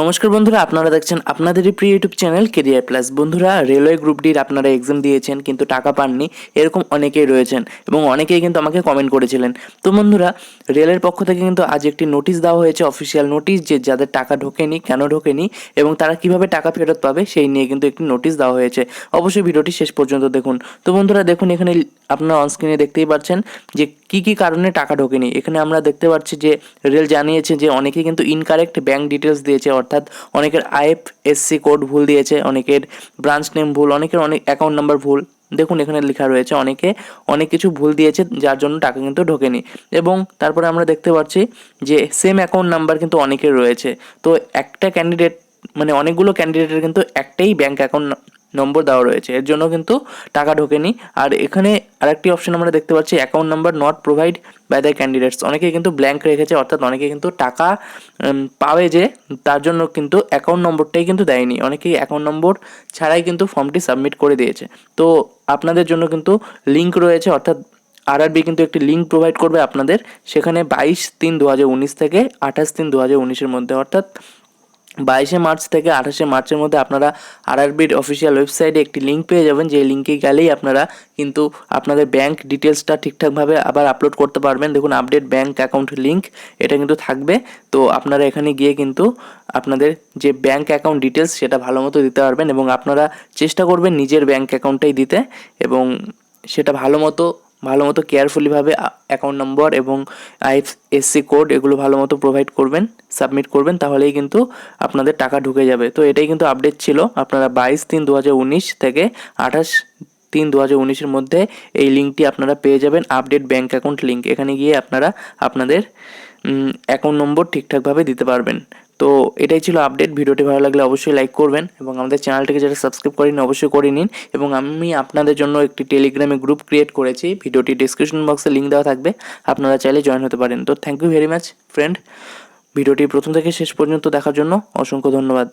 নমস্কার বন্ধুরা, আপনারা দেখছেন আপনাদেরই প্রিয় ইউটিউব চ্যানেল কেরিয়ার প্লাস বন্ধুরা, রেলওয়ে গ্রুপ ডির আপনারা এক্সাম দিয়েছেন, কিন্তু টাকা পাননি, এরকম অনেকেই রয়েছেন এবং অনেকেই কিন্তু আমাকে কমেন্ট করেছিলেন। তো বন্ধুরা, রেলের পক্ষ থেকে কিন্তু আজ একটি নোটিশ দেওয়া হয়েছে অফিসিয়াল নোটিশ যে যাদের টাকা ঢোকেনি, কেন ঢোকেনি এবং তারা কীভাবে টাকা ফেরত পাবে, সেই নিয়ে কিন্তু একটি নোটিশ দেওয়া হয়েছে। অবশ্যই ভিডিওটি শেষ পর্যন্ত দেখুন। তো বন্ধুরা, দেখুন এখানে আপনারা অনস্ক্রিনে দেখতেই পাচ্ছেন যে কি কি কারণে টাকা ঢোকেনি। এখানে আমরা দেখতে পাচ্ছি যে রেল জানিয়েছে যে অনেকে কিন্তু ইনকারেক্ট ব্যাংক ডিটেলস দিয়েছে অর্থাৎ অনেকের আইএফএসসি কোড ভুল দিয়েছে, অনেকের ব্রাঞ্চ নেম ভুল, অনেকের অনেক অ্যাকাউন্ট নাম্বার ভুল। দেখুন, এখানে লেখা রয়েছে, অনেকে অনেক কিছু ভুল দিয়েছে, যার জন্য টাকা কিন্তু ঢোকেনি। এবং তারপরে আমরা দেখতে পাচ্ছি যে সেম অ্যাকাউন্ট নাম্বার কিন্তু অনেকের রয়েছে। তো একটা ক্যান্ডিডেট মানে অনেকগুলো ক্যান্ডিডেটের কিন্তু একটাই ব্যাঙ্ক অ্যাকাউন্ট নম্বর দেওয়া রয়েছে। এর জন্য কিন্তু টাকা ঢোকেনি। আর এখানে আরেকটি অপশন আমরা দেখতে পাচ্ছি account number not provide by the candidates অনেকে কিন্তু ব্ল্যাঙ্ক রেখেছে, অর্থাৎ অনেকে কিন্তু টাকা পাবে যে, তার জন্য কিন্তু অ্যাকাউন্ট নম্বরটাই কিন্তু দেয়নি। অনেকেই অ্যাকাউন্ট নম্বর ছাড়াই কিন্তু ফর্মটি সাবমিট করে দিয়েছে। তো আপনাদের জন্য কিন্তু লিঙ্ক রয়েছে, অর্থাৎ আরআরবি কিন্তু একটি লিঙ্ক প্রোভাইড করবে আপনাদের। সেখানে বাইশ তিন দু থেকে আঠাশ তিন দু হাজার মধ্যে, অর্থাৎ বাইশে মার্চ থেকে আঠাশে মার্চের মধ্যে আপনারা আরআরবির অফিসিয়াল ওয়েবসাইটে একটি লিঙ্ক পেয়ে যাবেন। যে লিঙ্কে গেলেই আপনারা কিন্তু আপনাদের ব্যাংক ডিটেলসটা ঠিকঠাকভাবে আবার আপলোড করতে পারবেন। দেখুন আপডেট ব্যাংক অ্যাকাউন্ট লিঙ্ক এটা কিন্তু থাকবে। তো আপনারা এখানে গিয়ে কিন্তু আপনাদের যে ব্যাংক অ্যাকাউন্ট ডিটেলস সেটা ভালো মতো দিতে পারবেন এবং আপনারা চেষ্টা করবেন নিজের ব্যাংক অ্যাকাউন্টটাই দিতে এবং সেটা ভালো মতো ভালো মতো কেয়ারফুলিভাবে অ্যাকাউন্ট নম্বর এবং আইএফএসসি কোড এগুলো ভালো মতো প্রোভাইড করবেন সাবমিট করবেন, তাহলেই কিন্তু আপনাদের টাকা ঢুকে যাবে। তো এটাই কিন্তু আপডেট ছিল আপনারা বাইশ তিন দু থেকে আঠাশ তিন দু হাজার উনিশের মধ্যে এই লিঙ্কটি আপনারা পেয়ে যাবেন আপডেট ব্যাঙ্ক অ্যাকাউন্ট লিঙ্ক এখানে গিয়ে আপনারা আপনাদের অ্যাকাউন্ট নম্বর ঠিকঠাকভাবে দিতে পারবেন। তো এটাই ছিল আপডেট ভিডিওটি ভালো লাগলে অবশ্যই লাইক করবেন এবং আমাদের চ্যানেলটিকে যারা সাবস্ক্রাইব করেন অবশ্যই করে নিন এবং আমি আপনাদের জন্য একটি টেলিগ্রামে গ্রুপ ক্রিয়েট করেছি। ভিডিওটি ডিসক্রিপশন বক্সে লিঙ্ক দেওয়া থাকবে। আপনারা চাইলে জয়েন হতে পারেন। তো thank you very much friend ভিডিওটি প্রথম থেকে শেষ পর্যন্ত দেখার জন্য অসংখ্য ধন্যবাদ।